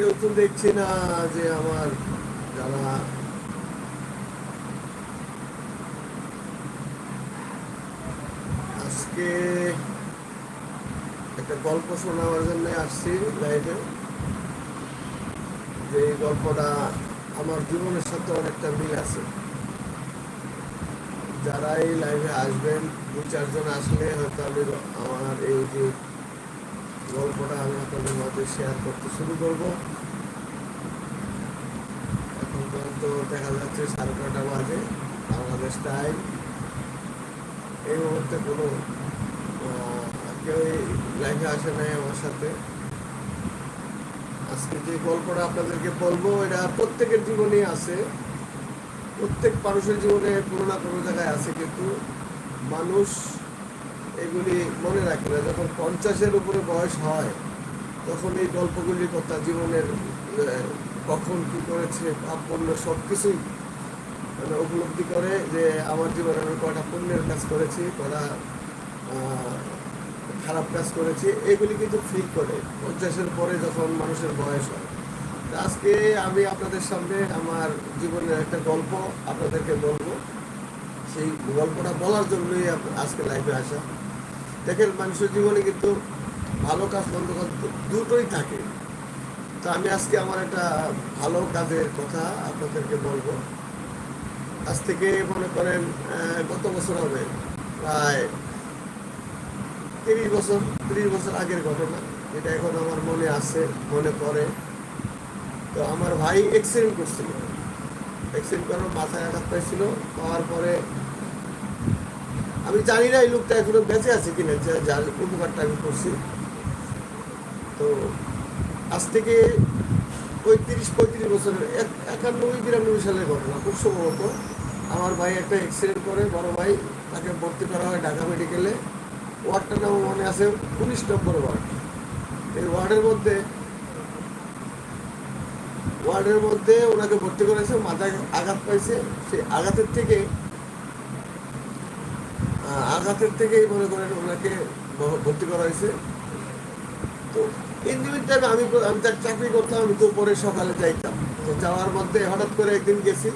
কেউ তো দেখছি না যে আমার যারা আজকে একটা গল্প শোনাবার জন্য আসছি লাইভে যে এই গল্পটা আমার জীবনের সাথে অনেকটা মিল আছে। যারা এই লাইভে আসবেন দু চারজন আসলে হয়তো আমি আমার এই যে গল্পটা আমি আপনাদের মাঝে শেয়ার করতে শুরু করব। এখন পর্যন্ত দেখা যাচ্ছে সাড়ে নটা বাজে বাংলাদেশ টাইম এই মুহূর্তে কোনো আহ, কেউ লাইভে আসে নাই আমার সাথে। আজকে যে গল্পটা আপনাদেরকে বলব এটা প্রত্যেকের জীবনেই আছে। প্রত্যেক মানুষের জীবনে কোনো না কোনো জায়গায় আছে কিন্তু মানুষ এগুলি মনে রাখে না। যখন পঞ্চাশের উপরে বয়স হয়, তখন এই গল্পগুলি কথা জীবনের কখন কি করেছে পাপ পণ্য সব কিছুই মানে উপলব্ধি করে যে আমার জীবনে আমি কটা পুণ্যের কাজ করেছি কটা খারাপ কাজ করেছি, এগুলি কিন্তু ফিল করে। পঞ্চাশের পরে যখন মানুষের বয়স হয়। আজকে আমি আপনাদের সামনে আমার জীবনের একটা গল্প আপনাদেরকে বলব। সেই গল্পটা বলার জন্যই আজকে লাইভে আসা। দেখেন মানুষের জীবনে কিন্তু ভালো কাজ, মন্দ কাজ দুটোই থাকে। তো আমি আজকে আমার একটা ভালো কাজের কথা আপনাদেরকে বলব। আজ থেকে মনে করেন কত বছর হবে প্রায় তিরিশ বছর তিরিশ বছর আগের ঘটনা। এটা এখন আমার মনে আছে, মনে পড়ে। তো আমার ভাই এক্সিডেন্ট করছিল। এক্সিডেন্ট করার মাথায় আঘাত পাইছিল, পাওয়ার পরে আমি জানি না এই লোকটা এখনও বেঁচে আছে কিনা যার উপকারটা আমি করছি। তো আজ থেকে পঁয়ত্রিশ পঁয়ত্রিশ বছরের এক- একানব্বই, বিরানব্বই সালের ঘটনা, খুব সম্ভবত আমার ভাই একটা অ্যাক্সিডেন্ট করে, বড় ভাই তাকে ভর্তি করা হয় ঢাকা মেডিকেলে ওয়ার্ডটার নাম মনে আছে উনিশ নম্বর ওয়ার্ড। এই ওয়ার্ডের মধ্যে ওয়ার্ডের মধ্যে ওনাকে ভর্তি করেছে, মাথায় আঘাত পাইছে। সেই আঘাতের থেকে আঘাতের থেকেই মনে করেন ওনাকে ভর্তি করা হয়েছে। তো ইন্ডিভিজ টাইমে আমি আমি তার চাকরি করতাম, আমি তো পরে সকালে যাইতাম। তো যাওয়ার মধ্যে হঠাৎ করে একদিন গেছি।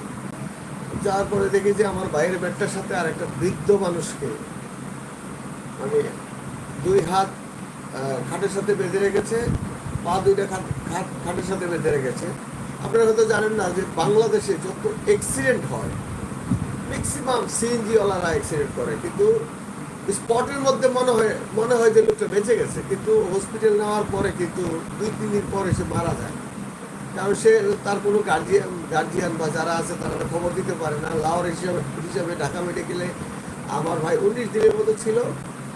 যাওয়ার পরে দেখি যে আমার বাইরের ব্যাটটার সাথে আর একটা বৃদ্ধ মানুষকে মানে দুই হাত খাটের সাথে বেঁধে রেখেছে, পা দুইটা খাট খাট, খাটের সাথে বেঁধে রেখেছে। আপনারা হয়তো জানেন না যে বাংলাদেশে যত অ্যাক্সিডেন্ট হয় ম্যাক্সিমাম সিএনজিওয়ালারা অ্যাক্সিডেন্ট করে কিন্তু স্পটের মধ্যে মনে হয় মনে হয় যে লোকটা বেঁচে গেছে, কিন্তু হসপিটাল নেওয়ার পরে কিন্তু দুই, তিন দিন পরে সে মারা যায়। কারণ সে তার কোনো গার্জিয়ান গার্জিয়ান বা যারা আছে তারা খবর দিতে পারে না। লাহোর হিসাবে হিসাবে ঢাকা মেডিকেলে আমার ভাই উনিশ দিনের মতো ছিল।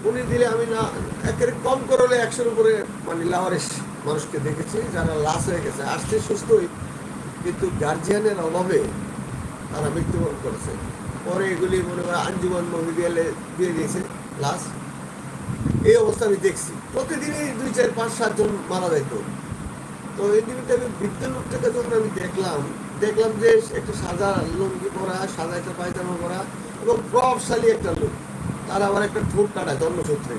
উনিশ দিলে আমি না, একেবারে কম করে হলে একশোর উপরে মানে লাহোরের মানুষকে দেখেছি, যারা লাশ হয়ে গেছে। আসছে সুস্থই, কিন্তু গার্জিয়ানের অভাবে তারা মৃত্যুবরণ করেছে। পরে এগুলি মনে হয় আঞ্জুমান মহিদিয়ালে দিয়ে দিয়েছে লাশ এই অবস্থা আমি দেখছি। প্রতিদিনই দুই, চার, পাঁচ সাতজন মারা যাইতো তো। এই দিনটা আমি বৃদ্ধ লোকটাকে যখন আমি দেখলাম দেখলাম যে একটা সাদা লুঙ্গি পরা, সাদা একটা পায়জামা পরা এবং প্রভাবশালী একটা লোক। তার আবার একটা ঠোঁট কাটা জন্মসূত্রে।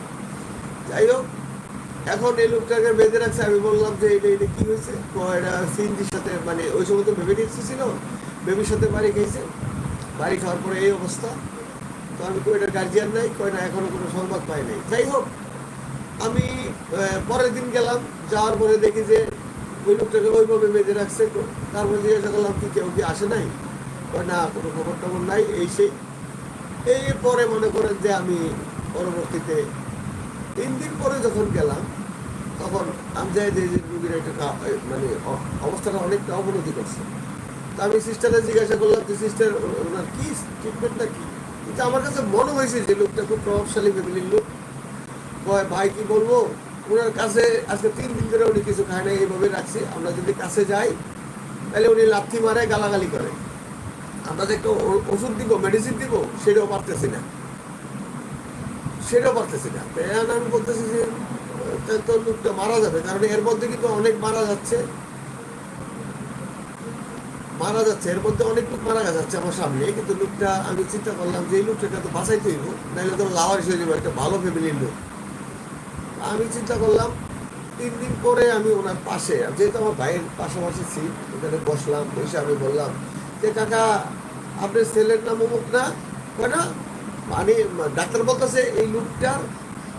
যাই হোক, এখন এই লোকটাকে বেঁধে রাখছে। আমি বললাম যে এটা এটা কি হয়েছে? এটা সিএনজির সাথে মানে ওই সময় তো ভেবে নিচ্ছে ছিল। বেবির সাথে বাড়ি খেয়েছে বাড়ি খাওয়ার পরে এই অবস্থা। তো আমি কই এটা গার্জিয়ান নাই কই না এখনও কোনো সংবাদ পাই নাই। যাই হোক, আমি পরের দিন গেলাম, যাওয়ার পরে দেখি যে ওই লোকটাকে ওইভাবে বেঁধে রাখছে। তারপর জিজ্ঞাসা করলাম কি, কেউ কি আসে নাই? না, কোনো খবর টবর নাই, এই সেই এই পরে মনে করেন যে আমি পরবর্তীতে তিন দিন পরে যখন গেলাম, তখন আমি যাই যে রুগীর একটা মানে অবস্থাটা অনেকটা অবনতি করছে আমি সিস্টারে জিজ্ঞাসা করলাম যে সিস্টার ওনার কি ট্রিটমেন্টটা কি? কিন্তু আমার কাছে মনে হয়েছে যে, লোকটা খুব প্রভাবশালী ফ্যামিলির লোক। ভাই, কি বলব? ওনার কাছে আজকে তিন দিন ধরে উনি কিছু খায় না এইভাবে রাখছি। আমরা যদি কাছে যাই, তাহলে উনি লাথি মারে গালাগালি করে। আমরা যে একটা ওষুধ দিব মেডিসিন দিব, সেটাও পারতেছি না। সেটাও পারতেছি না। আমি বলতেছি যে, তো লোকটা মারা যাবে। কারণ এর মধ্যে কিন্তু অনেক মারা যাচ্ছে। মারা যাচ্ছে, এর মধ্যে অনেক লোক মারা যাচ্ছে আমার সামনে, কিন্তু লোকটা আমি চিন্তা করলাম যে এই লোকটাকে তো বাঁচাইতে হইব, নাহলে তো লাওয়ারিস হয়ে যাবে, একটা ভালো ফ্যামিলির লোক। আমি চিন্তা করলাম, তিন দিন পরে আমি ওনার পাশে যেহেতু আমার ভাইয়ের পাশাপাশি সিট ওখানে বসলাম, বসে আমি বললাম যে, কাকা, আপনার ছেলের নাম অমুক না? না মানে ডাক্তার বলতেছে এই লোকটার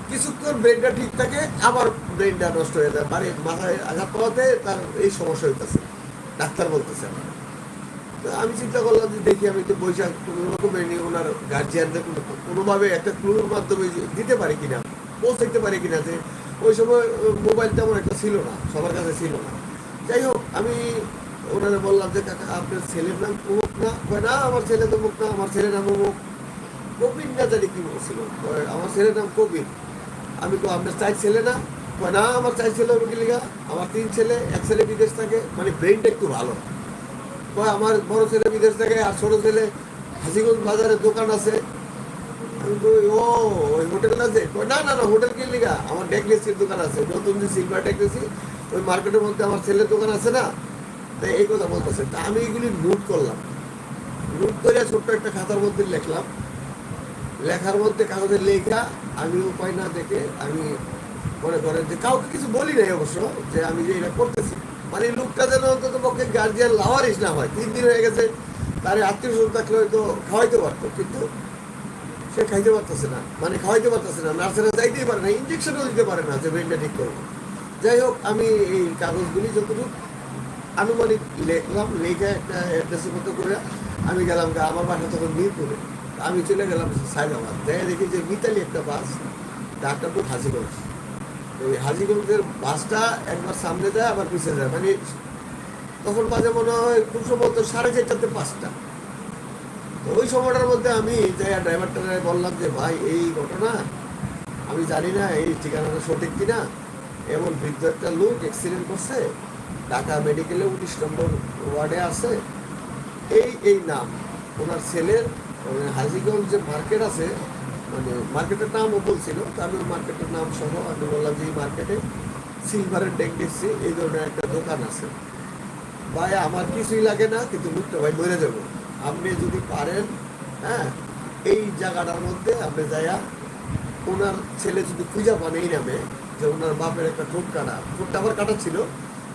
কিছুক্ষণ ব্রেনটা ঠিক থাকে, আবার ব্রেনটা নষ্ট হয়ে যায় মানে মাথায় আঘাত পাওয়াতে তার এই সমস্যা হইতেছে। ডাক্তার বলতেছে। আমার আমি চিন্তা করলাম যে দেখি আমি তো বৈশাখ, কোনো রকমের নিয়ে ওনার গার্জিয়ানদের কোনো কোনোভাবে একটা ক্লুর মাধ্যমে দিতে পারি কিনা, পৌঁছাইতে পারি কিনা যে ওই সময় মোবাইল তেমন একটা ছিল না, সবার কাছে ছিল না। যাই হোক, আমি ওনারা বললাম যে, কাকা, আপনার ছেলের নাম অমুক না কয়, না, আমার ছেলে তো মুখ না, আমার ছেলের নাম অমুক কবির না জানি কি বলছিল। আমার ছেলের নাম কবির। আমি তো আপনার চাই ছেলে না? কয়, না, আমার চাই ছেলে লিগা। আমার তিন ছেলে, এক ছেলে বিদেশ থাকে মানে ব্রেনটা একটু ভালো। কয় আমার বড় ছেলে বিদেশ থেকে আর ছোট ছেলে হাসিগঞ্জ বাজারে দোকান আছে। আমি কই, ও ওই হোটেল আছে? কয়, না না না হোটেল কি লিগা আমার ডেকলেসির দোকান আছে নতুন যে সিলভার ডেকলেসি ওই মার্কেটের মধ্যে আমার ছেলের দোকান আছে না? তাই এই কথা বলতেছে। তা আমি এগুলি নোট করলাম। নোট করে ছোট্ট একটা খাতার মধ্যে লিখলাম। লেখার মধ্যে কাগজে লেখা আমি উপায় না দেখে আমি মনে করেন যে কাউকে কিছু বলি নাই অবশ্য যে আমি যে এটা করতেছি। মানে লোকটা যেন অন্তত পক্ষে গার্জিয়ান লাভারিস না হয়। তিন দিন হয়ে গেছে, তার আত্মীয় স্বজন থাকলে হয়তো খাওয়াইতে পারতো, কিন্তু সে খাইতে পারতেছে না। মানে খাওয়াইতে পারতেছে না, নার্সেরা যাইতেই পারে না ইঞ্জেকশনও দিতে পারে না যে ব্রেনটা ঠিক করব। যাই হোক, আমি এই কাগজগুলি যতটুকু আনুমানিক লিখলাম, লিখে একটা অ্যাড্রেসের মতো করে আমি গেলাম আমার বাসা তখন মিরপুরে। আমি চলে গেলাম সাইদাবাদ যাই দেখি যে মিতালি একটা বাস ডাক্তারপুর হাজিগঞ্জ ওই হাজিগঞ্জের বাসটা একবার সামনে যায় আবার পিছিয়ে যায় মানে তখন বাজে মনে হয় খুব সম্ভবত সাড়ে চারটাতে পাঁচটা। তো ওই সময়টার মধ্যে আমি যাই ড্রাইভারটা বললাম যে, ভাই, এই ঘটনা আমি জানি না, এই ঠিকানাটা সঠিক কিনা। এমন বৃদ্ধ একটা লোক অ্যাক্সিডেন্ট করছে, ঢাকা মেডিকেলে উনিশ নম্বর ওয়ার্ডে আছে। এই এই নাম। ওনার ছেলের হাজিগঞ্জ যে মার্কেট আছে মানে মার্কেটের নামও বলছিল আমি মার্কেটের নাম সহ আমি বললাম যে এই মার্কেটে সিলভারের ডেক দেখছি এই ধরনের একটা দোকান আছে। ভাই, আমার কিছুই লাগে না, কিন্তু লুকটা ভাই মরে যাব। আপনি যদি পারেন হ্যাঁ এই জায়গাটার মধ্যে আপনি যাইয়া ওনার ছেলে যদি খুঁজা পান এই নামে, যে ওনার বাপের একটা ঠোঁট কাটা, ঠোঁটটা আবার কাটা ছিল,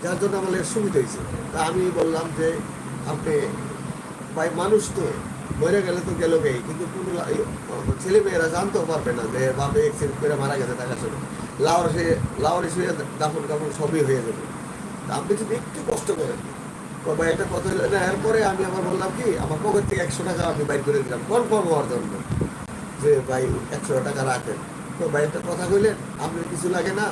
যার জন্য আমাদের সুবিধা হয়েছে। তা আমি বললাম যে আপনি ভাই, মানুষ তো মরে গেলে তো গেল গেই কিন্তু ছেলে মেয়েরা জানতেও পারবে না যে বাপে অ্যাক্সিডেন্ট করে মারা গেছে টাকা শুনে লাউর সে লাউর শুয়ে দাফন কাপড় সবই হয়ে যাবে আপনি যদি একটু কষ্ট করেন ভাই একটা কথা হলো না এরপরে আমি আবার বললাম কি আমার পকেট থেকে একশো টাকা আমি বাইর করে দিলাম কনফার্ম হওয়ার জন্য যে ভাই একশো টাকা রাখেন তো ভাই একটা কথা কইলেন আপনার কিছু লাগে না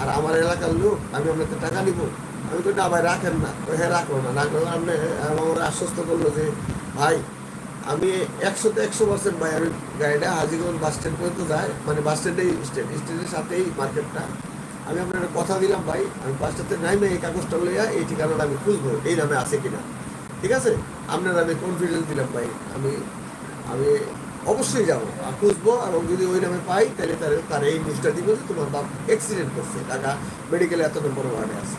আর আমার এলাকার লোক আমি আপনাকে টাকা নিব আমি তো না ভাই রাখেন না হ্যাঁ রাখব না রাখব। আপনি আমার আশ্বস্ত করল যে ভাই আমি একশোতে একশো পার্সেন্ট ভাই আমি গাড়িটা হাজিগঞ্জ বাস স্ট্যান্ড পর্যন্ত যাই মানে বাস স্ট্যান্ডেই স্ট্যান্ড স্ট্যান্ডের সাথেই মার্কেটটা আমি আপনার কথা দিলাম ভাই, আমি বাসটাতে নাইমে এই কাগজটা লইয়া এই ঠিকানাটা আমি খুঁজবো, এই নামে আছে কিনা। ঠিক আছে? আপনার আমি কনফিডেন্স দিলাম ভাই, আমি আমি অবশ্যই যাব। আর খুঁজবো, এবং যদি ওই নামে পাই, তাহলে তার তার এই নিউজটা দিব যে তোমার বাপ অ্যাক্সিডেন্ট করছে টাকা মেডিকেলে এত নম্বর ওয়ার্ডে আছে।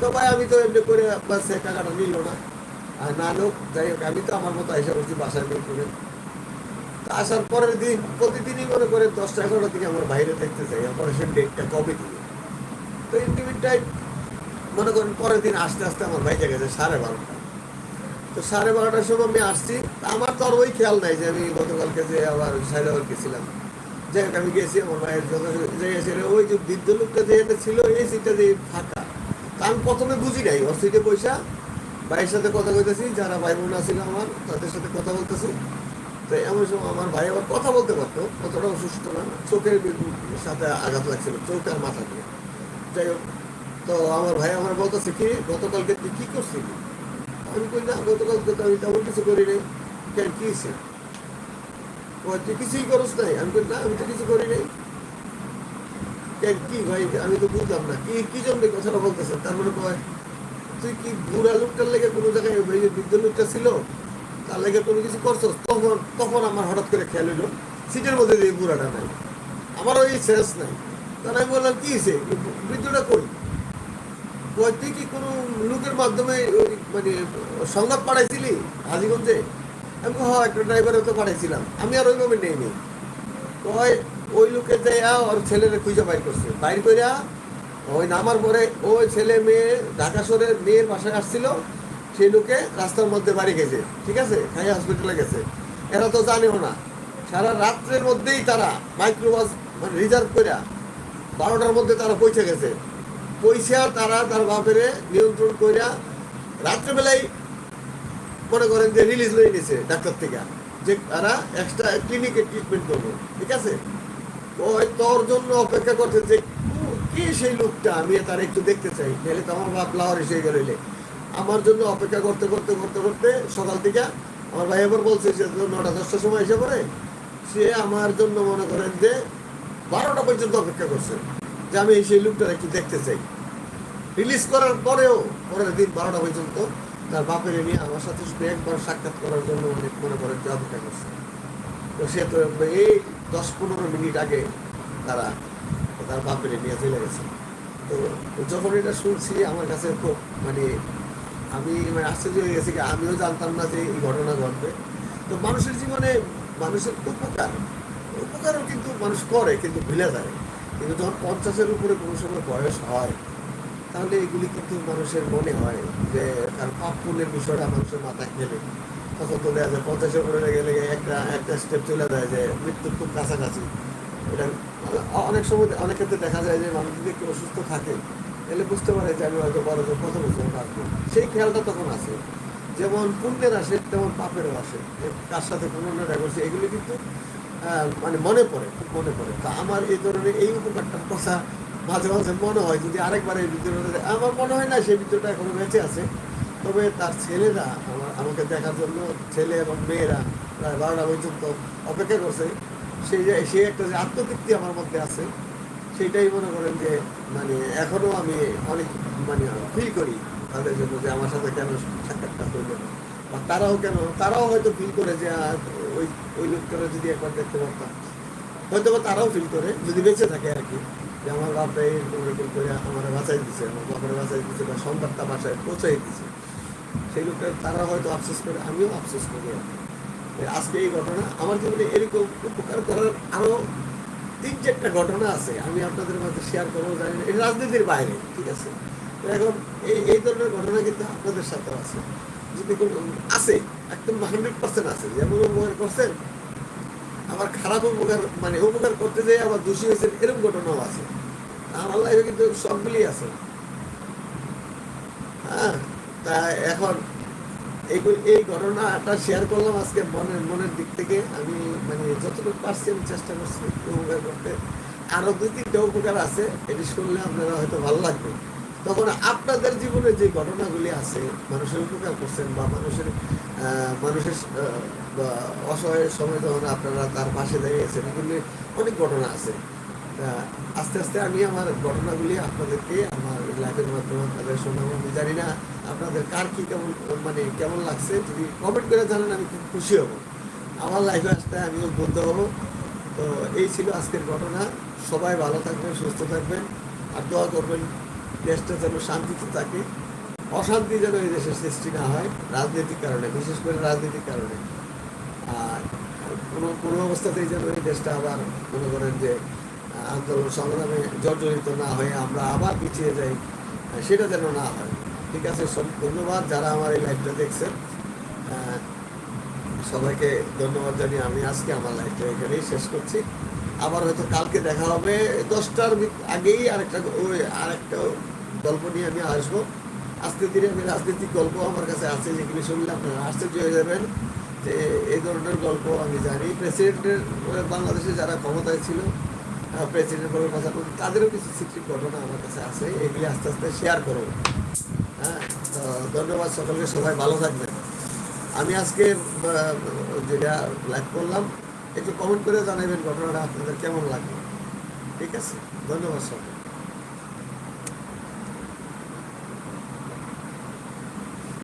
তো ভাই, আমি তো এমনি করে বাস টাকাটা নিল না। আর না লোক, যাই হোক, আমি তো আমার মতো এসে বসছি বাসায় বের করে তা আসার পরের দিন, প্রতিদিনই মনে করে দশটা এগারোটার দিকে আমার বাইরে দেখতে চাই অপারেশন ডেটটা কবে দিবে। তো ইন্টিমেট টাইম মনে করেন পরের দিন আসতে আসতে আমার বাইরে গেছে সাড়ে বারোটা। তো সাড়ে বারোটার সময় আমি আসছি আমার তো আর ওই খেয়াল নাই যে আমি গতকালকে যে আবার সাইডাবার গেছিলাম। যাই হোক, আমি গেছি, আমার ভাইয়ের যত যে ওই যে বৃদ্ধ লোকটা যে ছিল, এই সিটটা যে ফাঁকা। আমি প্রথমে বুঝি নাই, ওর পয়সা ভাইয়ের সাথে কথা বলতেছি যারা ভাই বোন ছিল আমার, তাদের সাথে কথা বলতেছি। তো এমন সময় আমার ভাই আবার কথা বলতে পারতো কতটা অসুস্থ না, চোখের সাথে আঘাত লাগছিল, চোখ আর মাথা দিয়ে। যাই হোক, তো আমার ভাই আমার বলতেছে কি, গতকালকে তুই কি করছিলি? আমি কই, না, গতকালকে তো আমি তেমন কিছু করি নাই। কেন, কি হয়েছে? তুই কিছুই করস নাই। আমি কই, না, আমি তো কিছু করি নাই। কেন, কি ভাই, আমি তো বুঝলাম না, কি কি জন্য কথাটা বলতেছে? তার মানে কয় তুই কি বুড়া লোকটার লেগে কোনো জায়গায় বৃদ্ধ লোকটা ছিল? তার লেগে কোনো কিছু করছস? তখন তখন আমার হঠাৎ করে খেয়াল হইল সিটের মধ্যে যে বুড়াটা নাই। আমার ওই সেন্স নাই। তাহলে আমি বললাম কি হয়েছে বৃদ্ধটা কয়, তুই কি কোনো লোকের মাধ্যমে ওই মানে সংবাদ পাঠাইছিলি হাজিগঞ্জে? আমি হ্যাঁ একটা ড্রাইভারে তো পাঠাইছিলাম। আমি আর ওইভাবে নেই নি। কয় ওই লোকে যাইয়া ওর ছেলেরে খুঁজে বাইর করছে। বাইর কইরা ওই নামার পরে ওই ছেলে মেয়ে ঢাকা শহরের মেয়ের বাসায় আসছিল সেই লোকে রাস্তার মধ্যে বাড়ি গেছে, ঠিক আছে? খাই হসপিটালে গেছে। এরা তো জানেও না। সারা রাত্রের মধ্যেই তারা মাইক্রোবাস মানে রিজার্ভ করে বারোটার মধ্যে তারা পৌঁছে গেছে। পয়সা তারা তার বাপেরে নিয়ন্ত্রণ করিয়া রাত্রেবেলায় মনে করেন যে রিলিজ হয়ে নিছে ডাক্তার থেকে, যে তারা এক্সট্রা ক্লিনিকে ট্রিটমেন্ট করবে, ঠিক আছে? ওই তোর জন্য অপেক্ষা করছে যে কি সেই লোকটা? আমি তার একটু দেখতে চাই, নাহলে তো আমার বাপ লাহর এসে গেলে আমার জন্য অপেক্ষা করতে করতে করতে করতে সকাল থেকে আমার ভাই আবার বলছে যে তো নটা, দশটার সময় এসে পড়ে। সে আমার জন্য মনে করেন যে বারোটা পর্যন্ত অপেক্ষা করছে। যে আমি সেই লোকটার একটু দেখতে চাই। রিলিজ করার পরেও, পরের দিন বারোটা পর্যন্ত তার বাপের নিয়ে আমার সাথে শুধু একবার সাক্ষাৎ করার জন্য অনেক মনে করেন যে অপেক্ষা করছে। তো সে তো এই দশ পনেরো মিনিট আগে তারা তার বাপের নিয়ে চলে গেছে। তো যখন এটা শুনছি, আমার কাছে খুব মানে আমি মানে আশ্চর্য হয়ে গেছি কি আমিও জানতাম না যে এই ঘটনা ঘটবে। তো মানুষের জীবনে মানুষের উপকার। উপকারও কিন্তু মানুষ করে, কিন্তু ভুলে যায়। কিন্তু যখন পঞ্চাশের উপরে কোনো সময় বয়স হয়, তাহলে এগুলি কিন্তু মানুষের মনে হয় যে তার পাপ পুণ্যের বিষয়টা মানুষের মাথায় খেলে। তখন তো দেখা যায় পঞ্চাশের উপরে গেলে একটা একটা স্টেপ চলে যায় যে মৃত্যুর খুব কাছাকাছি। এটা অনেক সময় অনেক ক্ষেত্রে দেখা যায় যে মানুষ যদি একটু অসুস্থ থাকে, তাহলে বুঝতে পারে যে আমি হয়তো বড় কত বছর বাঁচবো সেই খেয়ালটা তখন আসে যেমন পুণ্যের আসে, তেমন পাপেরও আসে। কার সাথে কোন করছে, এগুলি কিন্তু মানে মনে পড়ে মনে পড়ে। তা আমার এই ধরনের এই উপকারটার কথা মাঝে মাঝে মনে হয়, যদি আরেকবার এই ভিতরে আমার মনে হয় না সেই ভিতরটা এখনও বেঁচে আছে। তবে তার ছেলেরা, আমার, আমাকে দেখার জন্য ছেলে এবং মেয়েরা প্রায় বারোটা পর্যন্ত অপেক্ষা করছে। সেই সেই একটা যে আত্মতৃপ্তি আমার মধ্যে আছে, সেইটাই মনে করেন যে মানে এখনও আমি অনেক মানে ফিল করি তাদের জন্য যে আমার সাথে কেন সাক্ষাৎটা হইল বা তারাও কেন, তারাও হয়তো ফিল করে যে ওই ওই লোকটারা যদি একবার দেখতে পারতাম। হয়তো বা তারাও ফিল করে, যদি বেঁচে থাকে আর কি, যে আমার বাপটা এরকম এরকম করে আমার বাঁচাই দিছে, আমার বাপরে বাঁচাই দিছে বা সন্তানটা বাসায় পৌঁছাই দিছে। সেই লোকটা তারা হয়তো আফসোস করে, আমিও আফসোস করি আর কি। আজকে এই ঘটনা, আমার জীবনে এরকম উপকার করার আরও তিন চারটা ঘটনা আছে, আমি আপনাদের মাঝে শেয়ার করব, জানি না, এটা রাজনীতির বাইরে, ঠিক আছে? এখন এই এই ধরনের ঘটনা কিন্তু আপনাদের সাথে আছে। যদি কোনো আছে, একদম হান্ড্রেড পার্সেন্ট আছে, যেমন উপকার করছেন, আবার খারাপ উপকার মানে উপকার করতে যেয়ে আবার দোষী হয়েছেন, এরকম ঘটনাও আছে। আমার লাইফে কিন্তু সবগুলি আছে। হ্যাঁ তা এখন এই ঘটনাটা শেয়ার করলাম আজকে মনের মনের দিক থেকে। আমি মানে যতটুকু পারছি আমি চেষ্টা করছি উপকার করতে। আরও দুই তিনটা উপকার আছে এটি শুনলে আপনারা হয়তো ভালো লাগবে। তখন আপনাদের জীবনে যে ঘটনাগুলি আছে, মানুষের উপকার করছেন বা মানুষের মানুষের অসহায় সময় যখন আপনারা তার পাশে দাঁড়িয়েছেন এগুলি অনেক ঘটনা আছে। আস্তে আস্তে আমি আমার ঘটনাগুলি আপনাদেরকে আমার লাইফের মাধ্যমে আপনাদের শোনাবো। আমি জানি না আপনাদের কার কি কেমন মানে কেমন লাগছে, যদি কমেন্ট করে জানান, আমি খুব খুশি হব। আমার লাইফে আসতে আমিও বলতে হব। তো এই ছিল আজকের ঘটনা। সবাই ভালো থাকবেন, সুস্থ থাকবেন, আর দোয়া করবেন দেশটা যেন শান্তিতে থাকে, অশান্তি যেন এই দেশের সৃষ্টি না হয়, রাজনৈতিক কারণে, বিশেষ করে রাজনৈতিক কারণে। আর কোনো কোনো অবস্থাতেই যেন এই দেশটা আবার মনে করেন যে আন্দোলন সংগ্রামে জর্জরিত না হয়ে আমরা আবার পিছিয়ে যাই, সেটা যেন না হয়। ঠিক আছে, সব ধন্যবাদ যারা আমার এই লাইভটা দেখছেন। সবাইকে ধন্যবাদ জানিয়ে আমি আজকে আমার লাইভটা এখানেই শেষ করছি। আবার হয়তো কালকে দেখা হবে, দশটার আগেই আরেকটা ওই আরেকটা গল্প নিয়ে আমি আসব। আজকে দিনে আমি রাজনৈতিক গল্প আমার কাছে আছে, যেগুলি শুনলে আপনারা আশ্চর্য হয়ে যাবেন যে এই ধরনের গল্প আমি জানি। প্রেসিডেন্টের, বাংলাদেশে যারা ক্ষমতায় ছিল প্রেসিডেন্ট বলে কথা বলতে তাদেরও কিছু সিক্রেট ঘটনা আমার কাছে আছে, এগুলি আস্তে আস্তে শেয়ার করব হ্যাঁ তো ধন্যবাদ সকলকে, সবাই ভালো থাকবেন। আমি আজকে যেটা লাইভ করলাম, একটু কমেন্ট করে জানাবেন ঘটনাটা আপনাদের কেমন লাগবে ঠিক আছে, ধন্যবাদ সকল